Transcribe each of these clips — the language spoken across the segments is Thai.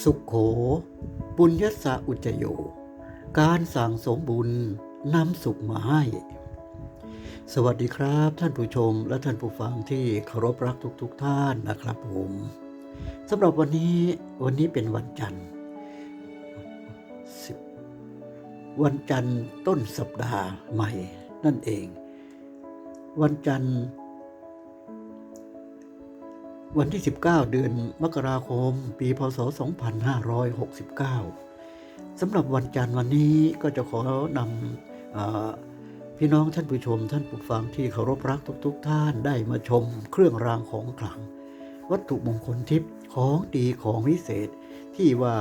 สุขโข ปุญญสะอุจโย การสั่งสมบุญนำสุขมาให้ สวัสดีครับท่านผู้ชมและท่านผู้ฟังที่เคารพรักทุกๆทท่านนะครับผมสำหรับวันนี้วันนี้เป็นวันจันทร์วันจันทร์ต้นสัปดาห์ใหม่นั่นเอง วันจันทร์ วันที่ 19 เดือนมกราคม ปีพศ 2569 สำหรับวันจันทร์วันนี้ก็จะขอนำอพี่น้องท่านผู้ชม ท่านผู้ฟังที่เคารพรักทุกๆทท่านได้มาชมเครื่องรางของขลัง วัตถุมงคลทิพย์ของดีของวิเศษ ที่ว่า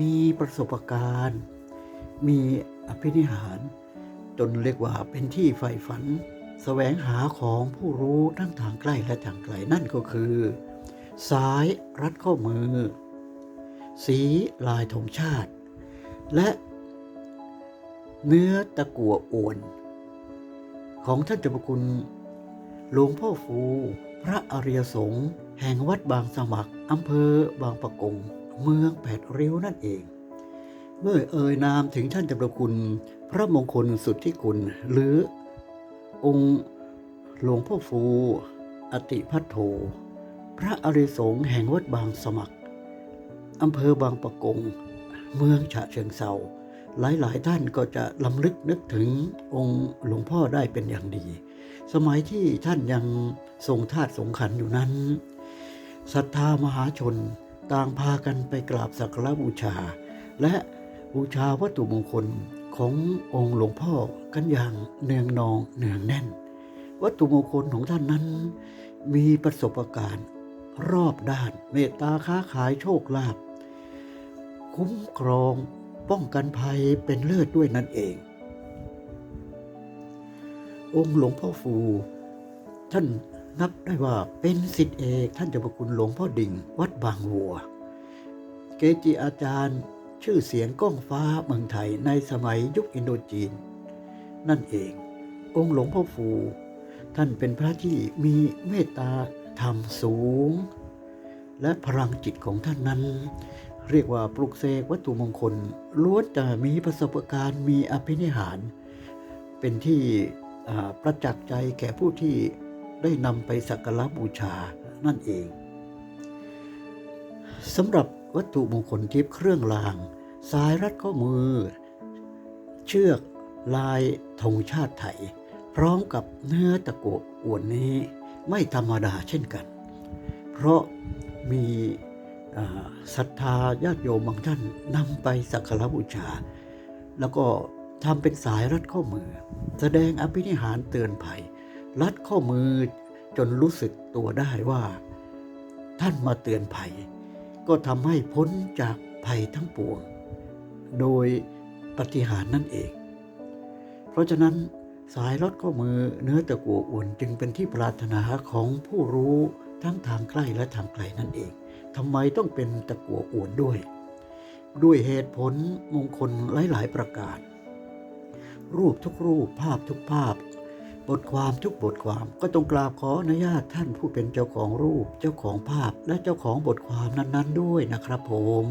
มีประสบการณ์ มีอภินิหาร จนเรียกว่าเป็นที่ใฝ่ฝันแสวงหาของผู้รู้ทั้งทางใกล้และทางไกลนั่นก็คือ สายรัดข้อมือ สีลายธงชาติ และเนื้อตะกั่วอวน ของท่านเจ้าพระคุณหลวงพ่อฟู พระอริยสงฆ์แห่งวัดบางสมัครอำเภอบางปะกง เมืองแปดริ้วนั่นเอง เมื่อเอ่ยนามถึงท่านเจ้าพระคุณ พระมงคลสุดที่คุณ หรือองค์หลวงพ่อฟู อติพัทโธ พระอริสงฆ์แห่งวัดบางสมัครอำเภอบางปะกง เมืองฉะเชิงเซาหลายๆ ท่านก็จะลำลึกนึกถึงองค์หลวงพ่อได้เป็นอย่างดี สมัยที่ท่านยังทรงธาตุสงขันอยู่นั้นศรัทธามหาชนต่างพากันไปกราบสักการบูชา และบูชาวัตถุมงคลขององค์หลวงพ่อกันอย่างเนืองนองเนืองแน่น วัตถุมงคลของท่านนั้นมีประสบการณ์ รอบด้านเมตตาค้าขายโชคลาภคุ้มครองป้องกันภัยเป็นเลิศด้วยนั่นเอง องค์หลวงพ่อฟู ท่านนับได้ว่าเป็นสิทธิเอกท่านเจ้าพระคุณหลวงพ่อดิ่ง วัดบางวัว เกจิอาจารย์ชื่อเสียงก้องฟ้าเมืองไทยในสมัยยุคอินโดจีน นั่นเอง องค์หลวงพ่อฟู ท่านเป็นพระที่มีเมตตา ธรรมสูง และพลังจิตของท่านนั้น เรียกว่าปลุกเสกวัตถุมงคลล้วนจะมีประสบการณ์มีอภินิหาร เป็นที่ประจักษ์ใจแก่ผู้ที่ได้นำไปสักการะบูชานั่นเองสำหรับวัตถุมงคลทิพย์เครื่องราง สายรัดข้อมือ เชือกลายธงชาติไทย พร้อมกับเนื้อตะโกั่วอวนนี้ ไม่ธรรมดาเช่นกัน เพราะมีศรัทธาญาติโยมบางท่านนำไปสักการบูชา แล้วก็ทำเป็นสายรัดข้อมือ แสดงอภินิหารเตือนภัย รัดข้อมือจนรู้สึกตัวได้ว่า ท่านมาเตือนภัย ก็ทำให้พ้นจากภัยทั้งปวง โดยปฏิหารนั่นเอง เพราะฉะนั้น สายรัดข้อมือเนื้อตะกั่วอ่นจึงเป็นที่ปรารถนาของผู้รู้ทั้งทางใกล้และทางไกลนั่นเองทำไมต้องเป็นตะกั่วอ่นด้วย ด้วยเหตุผลมงคลหลาย ๆ ประการ รูปทุกรูปภาพทุกภาพ บทความทุกบทความก็ต้องกราบขออนุญาตท่านผู้เป็นเจ้าของรูป เจ้าของภาพและเจ้าของบทความนั้น ๆ ด้วยนะครับผม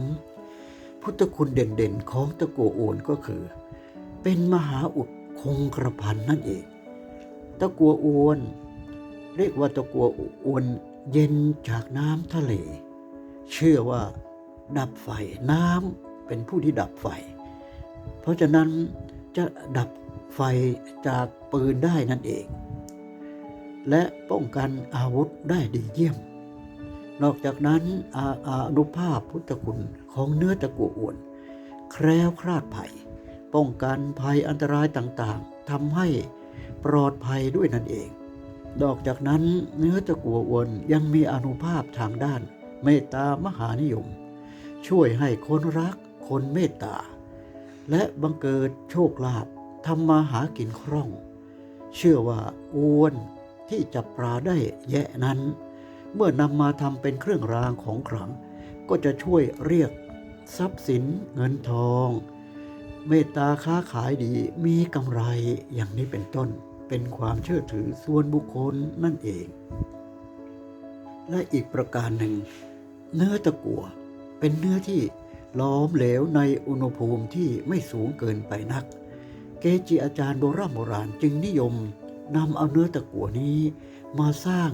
พุทธคุณเด่นๆ ของตะกั่วโอนก็คือ เป็นมหาอุด คงกระพันนั่นเอง ตะกัวโอนเรียกว่าตะกัวโอนเย็นจากน้ำทะเล เชื่อว่าดับไฟน้ำเป็นผู้ที่ดับไฟ เพราะฉะนั้นจะดับไฟจากปืนได้นั่นเอง และป้องกันอาวุธได้ดีเยี่ยม นอกจากนั้นอาอานุภาพพุทธคุณของเนื้อตะกัวอวน แคล้วคลาดภัย ป้องกันภัยอันตรายต่างๆทำให้ปลอดภัยด้วยนั่นเอง นอกจากนั้นเนื้อตะกัวอวนยังมีอนุภาพทางด้าน เมตตามหานิยม ช่วยให้คนรักคนเมตตา และบังเกิดโชคลาภทำมาหากินคล่อง เชื่อว่าอวนที่จับปลาได้แยะนั้น เมื่อนำมาทำเป็นเครื่องรางของขลัง ก็จะช่วยเรียกทรัพย์สินเงินทอง เมตตาค้าขายดีมีกำไรอย่างนี้เป็นต้นเป็นความเชื่อถือส่วนบุคคลนั่นเอง และอีกประการหนึ่ง เนื้อตะกัวเป็นเนื้อที่ล้อมเหลวในอุณหภูมิที่ไม่สูงเกินไปนัก เกจิอาจารย์โบราณโบราณจึงนิยมนำเอาเนื้อตะกั่วนี้มาสร้าง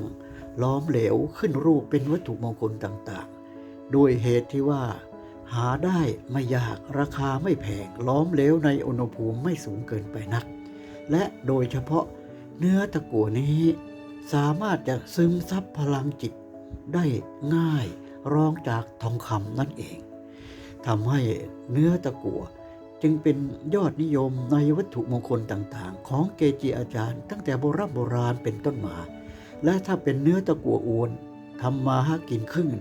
ล้อมเหลวขึ้นรูปเป็นวัตถุมงคลต่างๆ ด้วยเหตุที่ว่า หาได้ไม่ยากราคาไม่แพงล้อมเหลวในอุณหภูมิไม่สูงเกินไปนัก และโดยเฉพาะเนื้อตะกั่วนี้ สามารถจะซึมซับพลังจิตได้ง่ายรองจากทองคำนั่นเองทำให้เนื้อตะกั่วจึงเป็นยอดนิยมในวัตถุมงคลต่างๆ ของเกจิอาจารย์ ตั้งแต่โบราณโบราณเป็นต้นมา และถ้าเป็นเนื้อตะกั่วอวนทำมาหากินครึ่ง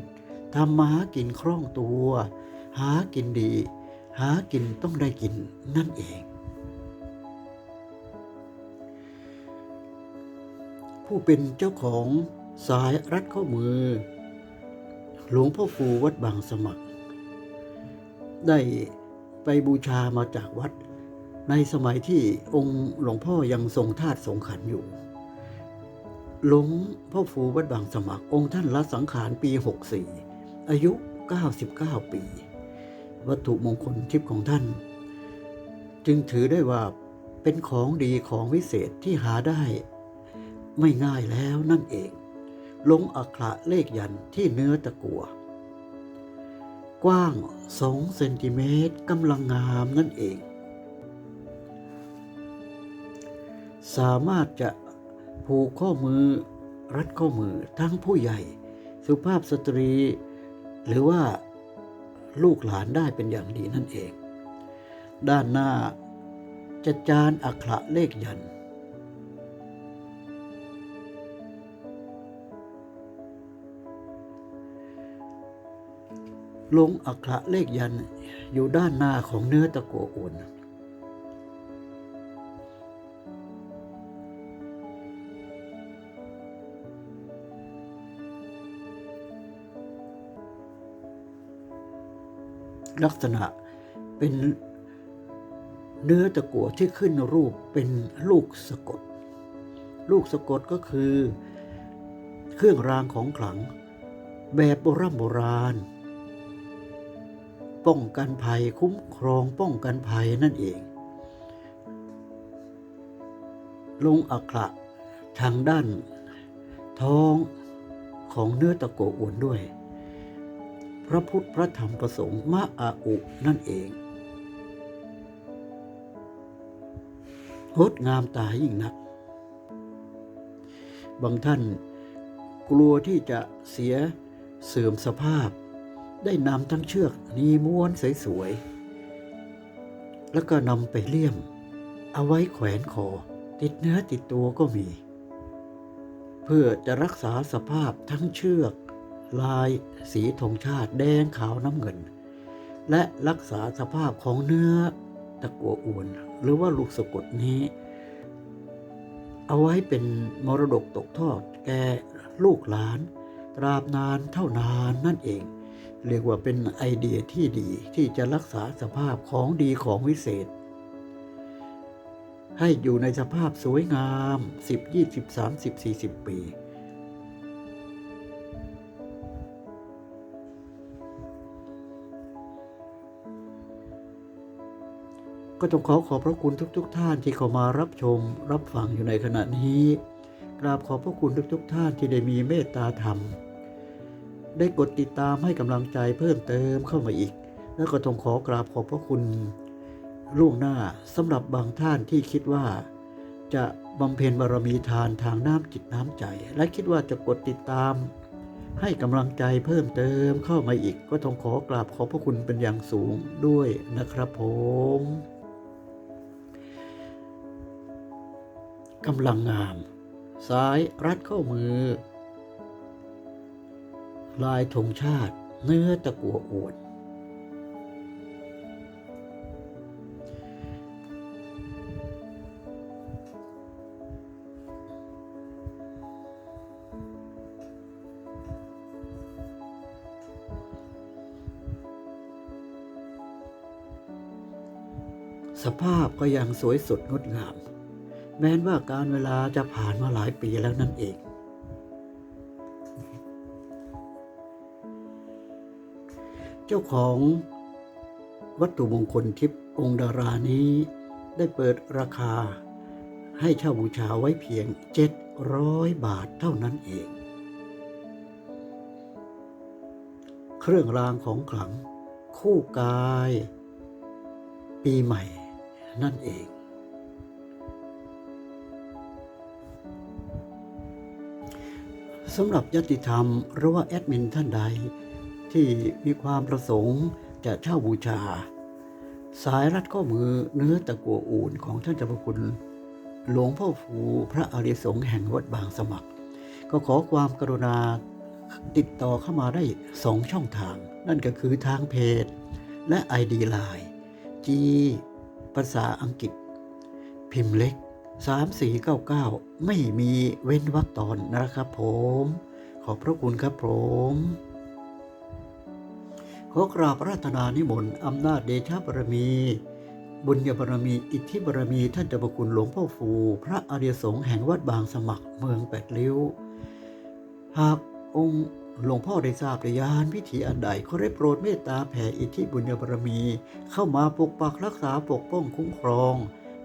ทำมาหากินคล่องตัว หากินดี หากินต้องได้กินนั่นเอง ผู้เป็นเจ้าของสายรัดข้อมือ หลวงพ่อฟูวัดบางสมัคร ได้ไปบูชามาจากวัด ในสมัยที่องค์หลวงพ่อยังทรงธาตุทรงขันอยู่หลวงพ่อฟูวัดบางสมัคร องค์ท่านละสังขารปี 64 อายุ 99 ปี วัตถุมงคลทิพย์ของท่าน จึงถือได้ว่าเป็นของดีของวิเศษที่หาได้ ไม่ง่ายแล้วนั่นเอง ลงอักขระเลขยันที่เนื้อตะกัว กว้าง2เซนติเมตรกำลังงามนั่นเอง สามารถจะผูกข้อมือรัดข้อมือทั้งผู้ใหญ่ สุภาพสตรี หรือว่า ลูกหลานได้เป็นอย่างดีนั่นเอง ด้านหน้าจะจานอักขระเลขยัน ลงอักขระเลขยันอยู่ด้านหน้าของเนื้อตะโกอุ่น ลักษณะเป็นเนื้อตะกั่วที่ขึ้นรูปเป็นลูกสะกด ลูกสะกดก็คือเครื่องรางของขลัง แบบโบราณโบราณ ป้องกันภัยคุ้มครองป้องกันภัยนั่นเอง ลงอักระทางด้านท้องของเนื้อตะโกอวนด้วย พระพุทธพระธรรมประสงค์มะอาอุนั่นเองงดงามตายิ่งนัก บางท่านกลัวที่จะเสียเสื่อมสภาพ ได้นำทั้งเชือกนีม้วนสวยๆ แล้วก็นำไปเลี่ยม เอาไว้แขวนคอ ติดเนื้อติดตัวก็มี เพื่อจะรักษาสภาพทั้งเชือก ลายสีธงชาติแดงขาวน้ำเงิน และรักษาสภาพของเนื้อตะกัวอวน หรือว่าลูกสะกดนี้ เอาไว้เป็นมรดกตกทอดแก่ลูกหลานตราบนานเท่านานนั่นเอง เรียกว่าเป็นไอเดียที่ดีที่จะรักษาสภาพของดีของวิเศษ ให้อยู่ในสภาพสวยงาม 10 20 30 40 ปี ก็ต้องขอขอบพระคุณทุกๆท่านที่เข้ามารับชม รับฟังอยู่ในขณะนี้ กราบขอบพระคุณทุกๆท่านที่ได้มีเมตตาธรรม ได้กดติดตามให้กำลังใจเพิ่มเติมเข้ามาอีก แล้วก็ต้องขอกราบขอบพระคุณล่วงหน้าสำหรับบางท่านที่คิดว่า จะบำเพ็ญบารมีทานทางน้ำจิตน้ำใจ และคิดว่าจะกดติดตาม ให้กำลังใจเพิ่มเติมเข้ามาอีก ก็ต้องขอกราบขอบพระคุณเป็นอย่างสูงด้วยนะครับผม กำลังงามสายรัดข้อมือ ลายธงชาติเนื้อตะกัวอวดสภาพก็ยังสวยสดงดงาม แม้นว่าการเวลาจะผ่านมาหลายปีแล้วนั่นเอง เจ้าของวัตถุมงคลทิพย์องค์ดารานี้ได้เปิดราคาให้เช่าบูชาไว้เพียง 700 บาทเท่านั้นเอง เครื่องรางของขลัง คู่กาย ปีใหม่นั่นเอง สำหรับยติธรรมหรือว่าแอดมินท่านใด ที่มีความประสงค์จะเช่าบูชา สายรัดข้อมือเนื้อตะกัวอู่นของท่านเจ้าพระคุณ หลวงพ่อฟูพระอริสงฆ์แห่งวัดบางสมัคร ก็ขอความกรุณาติดต่อเข้ามาได้สองช่องทาง นั่นก็คือทางเพจ และ ID Line G ภาษาอังกฤษ พิมพ์เล็ก 3499 ไม่มีเว้นวรรคตอนนะครับผม ขอบพระคุณครับผม ขอกราบราตนานิมนต์อำนาจเดชบารมี บุญญาบารมี อิทธิบารมี ท่านเจ้าพระคุณหลวงพ่อฟู พระอริยสงฆ์แห่งวัดบางสมัครเมืองแปดริ้ว หากองค์หลวงพ่อได้ทราบในยานพิธีอันใดขอได้โปรดเมตตาแผ่อิทธิบุญญาบารมี เข้ามาปกปักรักษาปกป้องคุ้มครอง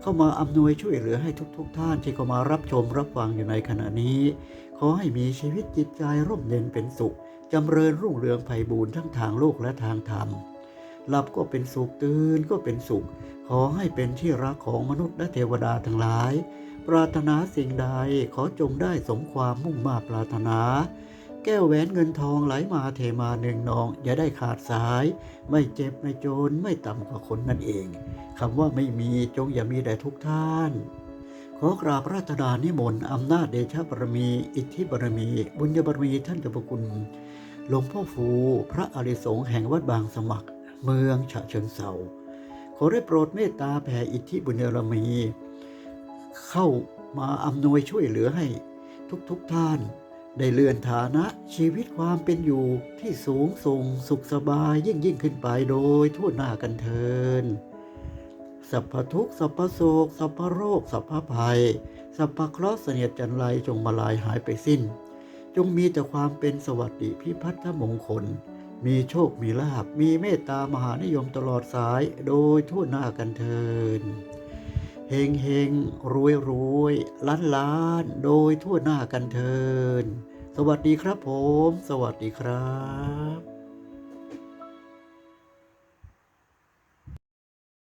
เข้ามาอำนวยช่วยเหลือให้ทุกๆทท่านที่เข้ามารับชมรับฟังอยู่ในขณะนี้ ขอให้มีชีวิตจิตใจร่มเย็นเป็นสุขจำเริญรุ่งเรืองไพบูรณ์ทั้งทางโลกและทางธรรมหลับก็เป็นสุขตื่นก็เป็นสุข ขอให้เป็นที่รักของมนุษย์และเทวดาทั้งหลาย ปรารถนาสิ่งใดขอจงได้สมความมุ่งมาปรารถนา แก้วแหวนเงินทองไหลมาเทมาเนืองนอง อย่าได้ขาดสาย ไม่เจ็บไม่จนไม่ต่ำกว่าคนนั่นเองคำว่าไม่มีจงอย่ามีแด่ทุกท่าน ขอกราบราตนานิมนต์อำนาจเดชบารมี อิทธิบารมี บุญญบารมีท่านเจ้าพระคุณหลวงพ่อฟูพระอริสงฆ์แห่งวัดบางสมัคร เมืองฉะเชิงเซาขอได้โปรดเมตตาแผ่อิทธิบุญญบารมี เข้ามาอำนวยช่วยเหลือให้ทุกๆทท่าน ได้เลื่อนฐานะชีวิตความเป็นอยู่ที่สูงส่งสุขสบายยิ่งยิ่งขึ้นไปโดยทั่วหน้ากันเทินสัพพทุกสัพพโศกสัพพโรคสัพพภัย สัพพเคราะห์เสนียดจันไรจงมาลายหายไปสิ้น จงมีแต่ความเป็นสวัสดิพิพัฒนมงคล มีโชคมีลาบมีเมตตามหานิยมตลอดสายโดยทั่วหน้ากันเทิน เฮงเฮงรวยรวยล้านล้านโดยทั่วหน้ากันเทิน สวัสดีครับผม สวัสดีครับ